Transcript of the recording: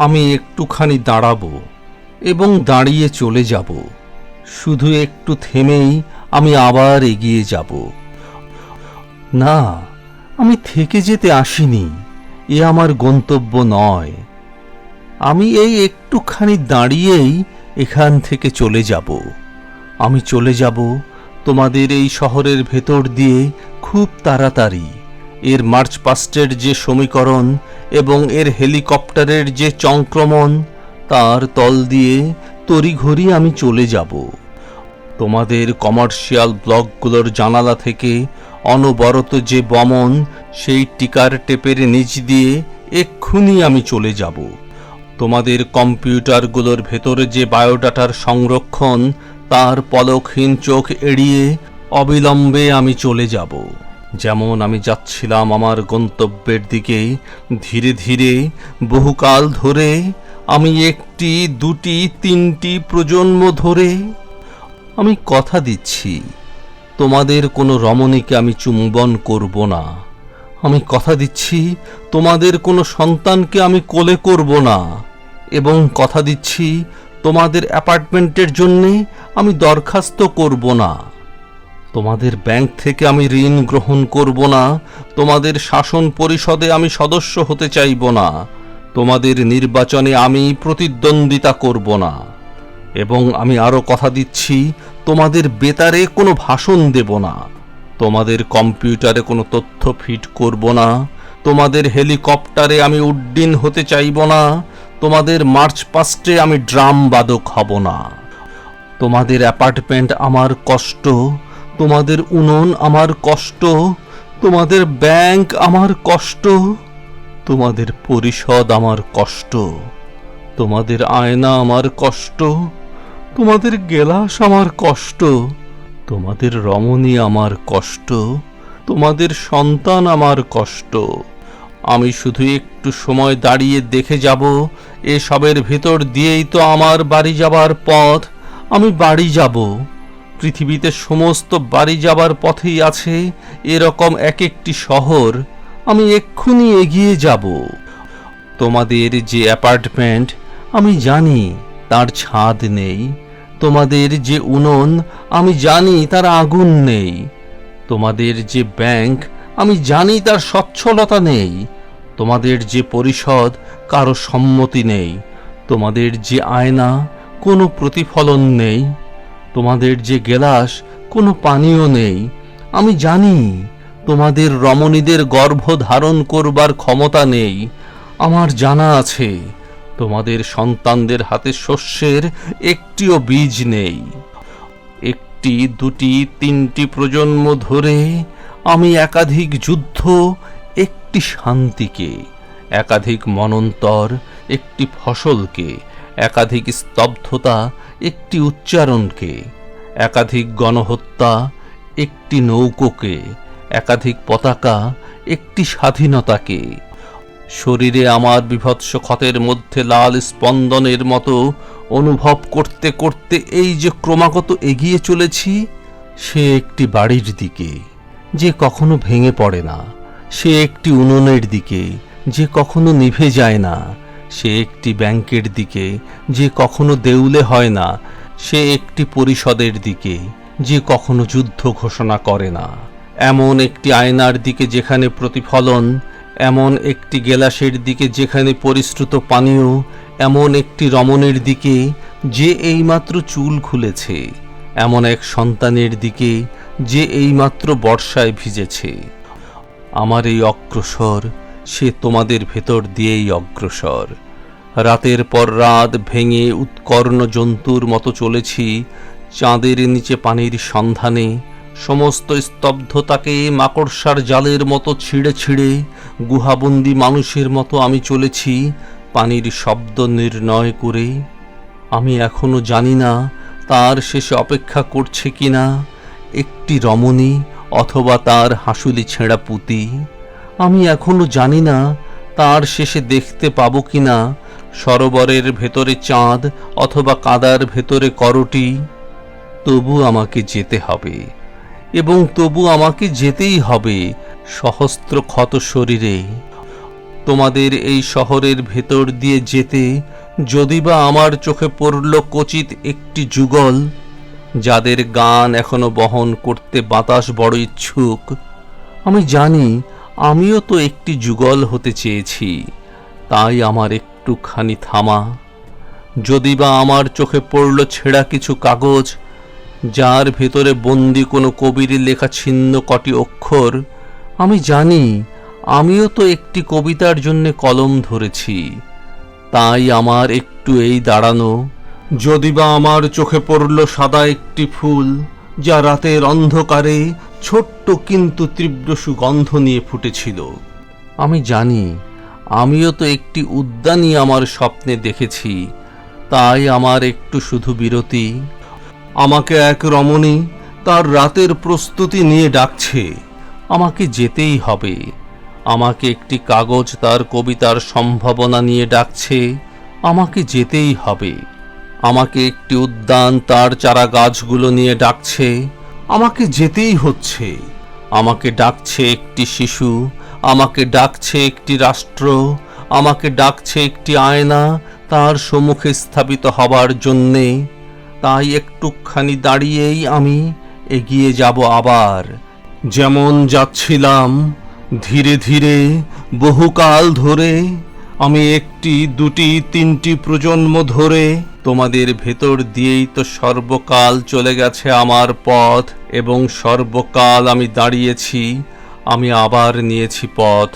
আমি একটুখানি দাঁড়াবো এবং দাঁড়িয়ে চলে যাব। শুধু একটু থেমেই আমি আবার এগিয়ে যাব। না, আমি থেকে যেতে আসিনি, এ আমার গন্তব্য নয়। আমি এই একটুখানি দাঁড়িয়েই এখান থেকে চলে যাব। আমি চলে যাব তোমাদের এই শহরের ভেতর দিয়ে খুব তাড়াতাড়ি। এর মার্চ পাস্টের যে সমীকরণ এবং এর হেলিকপ্টারের যে চংক্রমণ, তার তল দিয়ে তড়িঘড়ি আমি চলে যাব। তোমাদের কমার্শিয়াল ব্লকগুলোর জানালা থেকে অনবরত যে বমন, সেই টিকার টেপের নিচ দিয়ে এক্ষুনি আমি চলে যাব। তোমাদের কম্পিউটারগুলোর ভেতরে যে বায়োডাটার সংরক্ষণ, তার পলকহীন চোখ এড়িয়ে অবিলম্বে আমি চলে যাব। যেমন আমি যাচ্ছিলাম আমার গন্তব্যের দিকে ধীরে ধীরে, বহুকাল ধরে, আমি একটি, দুটি, তিনটি প্রজন্ম ধরে, আমি কথা দিচ্ছি, তোমাদের কোনো রমণীকে আমি চুম্বন করব না, আমি কথা দিচ্ছি, তোমাদের কোনো সন্তানকে আমি কোলে করব না, এবং কথা দিচ্ছি, তোমাদের অ্যাপার্টমেন্টের জন্যে আমি দরখাস্ত করব না। তোমাদের ব্যাংক থেকে আমি ঋণ গ্রহণ করব না, তোমাদের শাসন পরিষদে আমি সদস্য হতে চাইব না, তোমাদের নির্বাচনে আমি প্রতিদ্বন্দ্বিতা করব না। এবং আমি আরও কথা দিচ্ছি, তোমাদের বেতারে কোনো ভাষণ দেব না, তোমাদের কম্পিউটারে কোনো তথ্য ফিট করব না, তোমাদের হেলিকপ্টারে আমি উড্ডীন হতে চাইব না, তোমাদের মার্চ পাস্টে আমি ড্রাম বাদক হব না। তোমাদের অ্যাপার্টমেন্ট আমার কষ্ট তোমাদের উনুন আমার কষ্ট, তোমাদের ব্যাংক আমার কষ্ট, তোমাদের পরিষদ আমার কষ্ট, তোমাদের আয়না আমার কষ্ট, তোমাদের গেলাস আমার কষ্ট, তোমাদের রমণী আমার কষ্ট, তোমাদের সন্তান আমার কষ্ট। আমি শুধু একটু সময় দাঁড়িয়ে দেখে যাব, এসবের ভেতর দিয়েই তো আমার বাড়ি যাবার পথ, আমি বাড়ি যাব। পৃথিবীতে সমস্ত বাড়ি যাবার পথেই আছে এরকম এক একটি শহর। আমি এক্ষুনি এগিয়ে যাব। তোমাদের যে অ্যাপার্টমেন্ট, আমি জানি তার ছাদ নেই। তোমাদের যে উনুন, আমি জানি তার আগুন নেই। তোমাদের যে ব্যাংক, আমি জানি তার সচ্ছলতা নেই। তোমাদের যে পরিষদ, কারও সম্মতি নেই। তোমাদের যে আয়না, কোনো প্রতিফলন নেই। তোমাদের যে গেলাস, কোনো পানীয় নেই। আমি জানি তোমাদের রমণীদের গর্ভ ধারণ করবার ক্ষমতা নেই। আমার জানা আছে, তোমাদের সন্তানদের হাতে শস্যের একটিও বীজ নেই। একটি, দুটি, তিনটি প্রজন্ম ধরে আমি একাধিক যুদ্ধ, একটি শান্তিকে, একাধিক মনন্তর, একটি ফসলকে একাধিক স্তব্ধতা, একটি উচ্চারণকে, একাধিক গণহত্যা, একটি নৌকোকে, একাধিক পতাকা, একটি স্বাধীনতাকে। শরীরে আমার বিভৎস ক্ষতের মধ্যে লাল স্পন্দনের মতো অনুভব করতে করতে এই যে ক্রমাগত এগিয়ে চলেছি, সে একটি বাড়ির দিকে, যে কখনো ভেঙে পড়ে না। সে একটি উনুনের দিকে, যে কখনো নিভে যায় না। সে একটি ব্যাংকের দিকে, যে কখনো দেউলে হয় না, সে একটি পরিষদের দিকে, যে কখনো যুদ্ধ ঘোষণা করে না। এমন একটি আয়নার দিকে যেখানে প্রতিফলন, এমন একটি গেলাসের দিকে যেখানে পরিশ্রুত পানীয়, এমন একটি রমণের দিকে, যে এইমাত্র চুল খুলেছে, এমন এক সন্তানের দিকে, যে এইমাত্র বর্ষায় ভিজেছে। আমার এই অগ্রসর সে তোমাদের ভেতর দিয়েই অগ্রসর। রাতের পর রাত ভেঙে উৎকর্ণ জন্তুর মতো চলেছি, চাঁদের নিচে পানির সন্ধানে, সমস্ত স্তব্ধতাকে মাকড়সার জালের মতো ছিঁড়ে ছিঁড়ে গুহাবন্দি মানুষের মতো আমি চলেছি, পানির শব্দ নির্ণয় করে। আমি এখনও জানি না তার শেষে অপেক্ষা করছে কিনা, একটি রমণী অথবা তার হাসুলি ছেঁড়া পুঁতি। আমি এখনও জানি না তার শেষে দেখতে পাবো কি না সরোবরের ভেতরে চাঁদ অথবা কাদার ভেতরে করটি। তবু আমাকে যেতে হবে এবং তবু আমাকে যেতেই হবে সহস্র ক্ষত শরীরে। তোমাদের এই শহরের ভেতর দিয়ে যেতে যদি বা আমার চোখে পড়ল কচিত একটি যুগল, যাদের গান এখনও বহন করতে বাতাস বড় ইচ্ছুক। আমি জানি আমিও তো একটি যুগল হতে চেয়েছি, তাই আমার একটুখানি থামা। যদি বা আমার চোখে পড়ল ছেঁড়া কিছু কাগজ, যার ভেতরে বন্দি কোনো কবির লেখা ছিন্ন কটি অক্ষর, আমি জানি আমিও তো একটি কবিতার জন্য কলম ধরেছি। তাই আমার একটু এই দাঁড়ানো যদি বা আমার চোখে পড়ল সাদা একটি ফুল, যা রাতের অন্ধকারে ছোট্ট কিন্তু তীব্র সুগন্ধ নিয়ে ফুটেছিল। আমি জানি, আমিও তো একটি উদ্যানই আমার স্বপ্নে দেখেছি। তাই আমার একটু শুধু বিরতি। আমাকে এক রমণী তার রাতের প্রস্তুতি নিয়ে ডাকছে। আমাকে যেতেই হবে। আমাকে একটি কাগজ তার কবিতার সম্ভাবনা নিয়ে ডাকছে। আমাকে যেতেই হবে। আমাকে একটি উদ্যান তার চারা গাছগুলো নিয়ে ডাকছে। আমাকে যেতেই হচ্ছে। আমাকে ডাকছে একটি শিশু, আমাকে ডাকছে একটি রাষ্ট্র, আমাকে ডাকছে একটি আয়না, তার সম্মুখে স্থাপিত হবার জন্যে। তাই একটুখানি দাঁড়িয়েই আমি এগিয়ে যাব আবার। যেমন যাচ্ছিলাম, ধীরে ধীরে, বহুকাল ধরে, আমি একটি, দুটি, তিনটি প্রজন্ম ধরে, তোমাদের ভেতর দিয়েই তো সর্বকাল চলে গেছে আমার পথ। এবং সর্বকাল আমি দাঁড়িয়েছি আমি আবার নিয়েছি পথ।